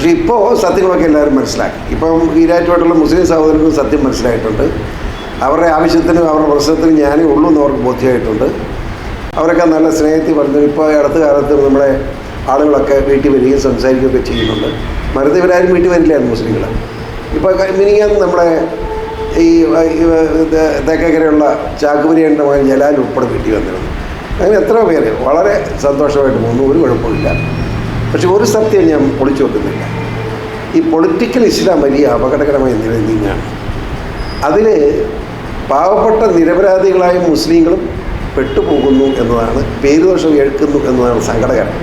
പക്ഷേ ഇപ്പോൾ സത്യങ്ങളൊക്കെ എല്ലാവരും മനസ്സിലാക്കി. ഇപ്പം ഈരാറ്റുമായിട്ടുള്ള മുസ്ലിം സഹോദരർക്കും സത്യം മനസ്സിലായിട്ടുണ്ട്. അവരുടെ ആവശ്യത്തിനും അവരുടെ പ്രശ്നത്തിനും ഞാനേ ഉള്ളൂ എന്ന് അവർക്ക് ബോധ്യമായിട്ടുണ്ട്. അവരൊക്കെ നല്ല സ്നേഹത്തിൽ പറഞ്ഞു ഇപ്പോൾ അടുത്ത കാലത്ത് നമ്മുടെ ആളുകളൊക്കെ വീട്ടിൽ വരികയും സംസാരിക്കുകയൊക്കെ ചെയ്യുന്നുണ്ട്. മരത്തിൽ ഇവരാരും വീട്ടിൽ വരില്ലായിരുന്നു മുസ്ലിങ്ങൾ ഇപ്പോൾ മിനിങ്ങാൻ നമ്മുടെ ഈ ചാക്കുപരിയേണ്ട തെക്കക്കരയുള്ള ചാക്കുപുരിയുടെ മകൻ ജലാൽ ഉൾപ്പെടെ വീട്ടിൽ വന്നിരുന്നു. അങ്ങനെ എത്ര പേര്. വളരെ സന്തോഷമായിട്ട് പോകുന്നു. ഒരു കുഴപ്പമില്ല പക്ഷെ ഒരു സത്യം ഞാൻ പൊളിച്ചു വെക്കുന്നില്ല. ഈ പൊളിറ്റിക്കൽ ഇസ്ലാം വലിയ അപകടകരമായ നിലയിൽ നീങ്ങാണ് അതിൽ പാവപ്പെട്ട നിരപരാധികളായ മുസ്ലിങ്ങളും പെട്ടുപോകുന്നു എന്നതാണ് പേരുദോഷം കേൾക്കുന്നു എന്നതാണ് സങ്കടകരം.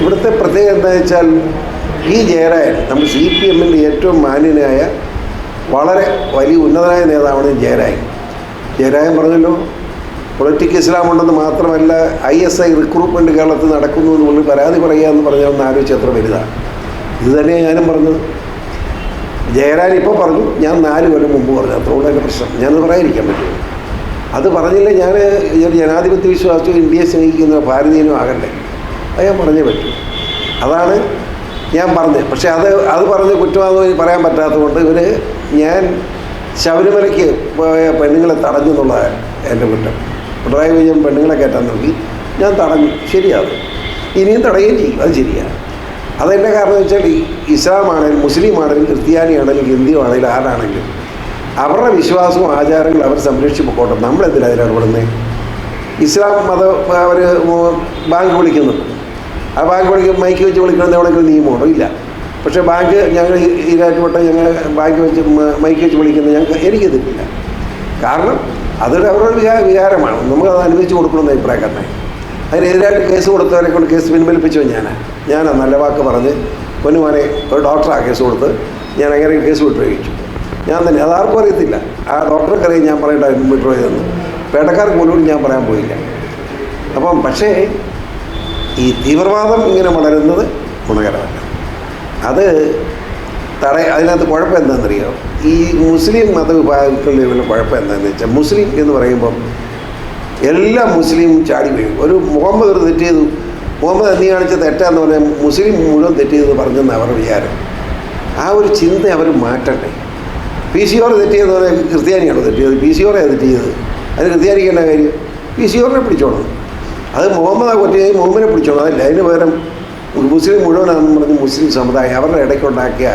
ഇവിടുത്തെ പ്രത്യേകത എന്താ വെച്ചാൽ ഈ ജയരായൻ നമ്മൾ സി പി എമ്മിന്റെ ഏറ്റവും മാന്യനായ വളരെ വലിയ ഉന്നതനായ നേതാവാണ് ജയരായൻ ജയരായൻ പറഞ്ഞല്ലോ പൊളിറ്റിക് ഇസ്ലാം ഉണ്ടെന്ന് മാത്രമല്ല ഐ എസ് ഐ റിക്രൂട്ട്മെന്റ് കേരളത്തിൽ നടക്കുന്നു എന്ന് പറഞ്ഞ് പരാതി പറയുക എന്ന് പറഞ്ഞാൽ ഒന്ന് ആലോചിച്ച് എത്ര വലുതാണ് ഇത് തന്നെയാണ് ഞാനും പറഞ്ഞത്. ജയരാൻ ഇപ്പോൾ പറഞ്ഞു ഞാൻ നാല് കൊല്ലം മുമ്പ് പറഞ്ഞു അതുകൊണ്ട് എന്റെ പ്രശ്നം. ഞാനത് പറയാതിരിക്കാൻ പറ്റുമോ? അത് പറഞ്ഞില്ല ഞാൻ ജനാധിപത്യ വിശ്വാസവും ഇന്ത്യയെ സ്നേഹിക്കുന്ന ഭാരതീയനും ആകണ്ടേ അത് ഞാൻ പറഞ്ഞേ പറ്റൂ. അതാണ് ഞാൻ പറഞ്ഞത്. പക്ഷേ അത് അത് പറഞ്ഞ് കുറ്റമാണെന്ന് പറയാൻ പറ്റാത്തതുകൊണ്ട് ഇവർ ഞാൻ ശബരിമലയ്ക്ക് പോയ പെണ്ണുങ്ങളെ തടഞ്ഞു എന്നുള്ളതാണ് എന്റെ കുറ്റം. പിണറായി വിജയൻ പെണ്ണുങ്ങളെ കയറ്റാൻ നോക്കി ഞാൻ തടഞ്ഞു. ശരിയാണ് ഇനിയും തടയുകയും ചെയ്യും. അത് ശരിയാണ് അതെന്റെ കാരണം വെച്ചാൽ ഈ ഇസ്ലാം ആണെങ്കിലും മുസ്ലിം ആണെങ്കിലും ക്രിസ്ത്യാനി ആണെങ്കിലും ഹിന്ദു ആണെങ്കിലും ആരാണെങ്കിലും അവരുടെ വിശ്വാസവും ആചാരങ്ങളും അവർ സംരക്ഷിച്ച് പോകട്ടെ നമ്മളെന്തിനാ അതിലിടപെടുന്നത് ഇസ്ലാം മത അവർ ബാങ്ക് വിളിക്കുന്നു. ആ ബാങ്ക് വിളിക്കും മൈക്ക് വെച്ച് വിളിക്കണമെന്ന് എവിടെയെങ്കിലും നിയമമുണ്ടോ ഇല്ല. പക്ഷേ ബാങ്ക് ഞങ്ങൾ ഈരാറ്റുപെട്ട ഞങ്ങൾ ബാങ്ക് വെച്ച് മൈക്ക് വെച്ച് വിളിക്കുന്നത് ഞങ്ങൾക്ക് എനിക്കതില്ല. കാരണം അതൊരു അവരുടെ വികാ വികാരമാണ് അത് അനുവദിച്ച് കൊടുക്കണമെന്ന് അഭിപ്രായക്കാരനെ അതിനെതിരായിട്ട് കേസ് കൊടുത്തവരെ കൊണ്ട് കേസ് പിൻവലിപ്പിച്ചു ഞാൻ ഞാൻ നല്ല വാക്ക് പറഞ്ഞ് പൊന്നുമാനെ ഒരു ഡോക്ടറാണ് കേസ് കൊടുത്ത് ഞാൻ അങ്ങനെ കേസ് വിട്ടു കഴിച്ചു ഞാൻ തന്നെ അതാർക്കും അറിയത്തില്ല. ആ ഡോക്ടർക്ക് അറിയാം ഞാൻ പറയേണ്ട വിട്ടു ചെയ്തെന്ന് പേട്ടക്കാർക്ക് പോലും ഞാൻ പറയാൻ പോയില്ല. അപ്പം പക്ഷേ ഈ തീവ്രവാദം ഇങ്ങനെ വളരുന്നത് ഗുണകരമല്ല. അത് തട അതിനകത്ത് കുഴപ്പം എന്താണെന്നറിയോ? ഈ മുസ്ലിം മതവിഭാഗങ്ങളിലുള്ള കുഴപ്പം എന്താണെന്ന് വെച്ചാൽ മുസ്ലിം എന്ന് പറയുമ്പം എല്ലാ മുസ്ലിം ചാടി വീഴും. ഒരു മുഹമ്മദ് ഒരു തെറ്റ് ചെയ്തു. മുഹമ്മദ് നീ കാണിച്ച തെറ്റാന്ന് പറഞ്ഞാൽ മുസ്ലിം മുഴുവൻ തെറ്റ് ചെയ്തെന്ന് പറഞ്ഞെന്ന് അവരുടെ വിചാരം. ആ ഒരു ചിന്ത അവർ മാറ്റട്ടെ പി സി ഓർ തെറ്റ് ചെയ്തെന്ന് പറഞ്ഞാൽ ക്രിസ്ത്യാനിയാണോ തെറ്റ് ചെയ്തത്? പി സി ഓറെ തെറ്റ് ചെയ്തത്? അത് ക്രിസ്ത്യാനിക്കേണ്ട കാര്യം. പി സി ഓറിനെ പിടിച്ചോണം അത് മുഹമ്മദ് കൊറ്റ മുഹമ്മദിനെ പിടിച്ചോണം അതല്ല അതിന് പകരം മുസ്ലിം മുഴുവനാണെന്ന് പറഞ്ഞ് മുസ്ലിം സമുദായം അവരുടെ ഇടയ്ക്കുണ്ടാക്കിയ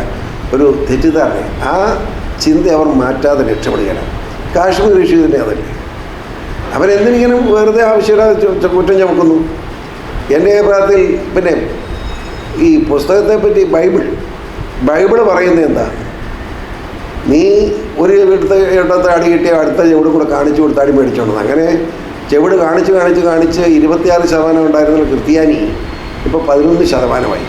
ഒരു തെറ്റിദ്ധാരണ. ആ ചിന്ത അവർ മാറ്റാതെ രക്ഷപ്പെടുകയാണ്. കാശ്മീർ ഇഷ്യൂ തന്നെ അതല്ലേ. അവരെന്തിനിങ്ങനെ വെറുതെ ആവശ്യമില്ലാതെ കുറ്റം ചുമക്കുന്നു എന്റെ അഭിപ്രായത്തിൽ പിന്നെ ഈ പുസ്തകത്തെ പറ്റി ബൈബിൾ ബൈബിൾ പറയുന്നത് എന്താ? നീ ഒരു ഇടത്ത് ഇടത്ത് അടി കിട്ടിയ അടുത്ത ചെവിട് കൂടെ കാണിച്ചു കൊടുത്ത് അടി മേടിച്ചോണ്ടത് അങ്ങനെ ചെവിട് കാണിച്ച് കാണിച്ച് കാണിച്ച് ഇരുപത്തിയാറ് ശതമാനം ഉണ്ടായിരുന്ന ക്രിസ്ത്യാനി. ഇപ്പോൾ പതിനൊന്ന് ശതമാനമായി.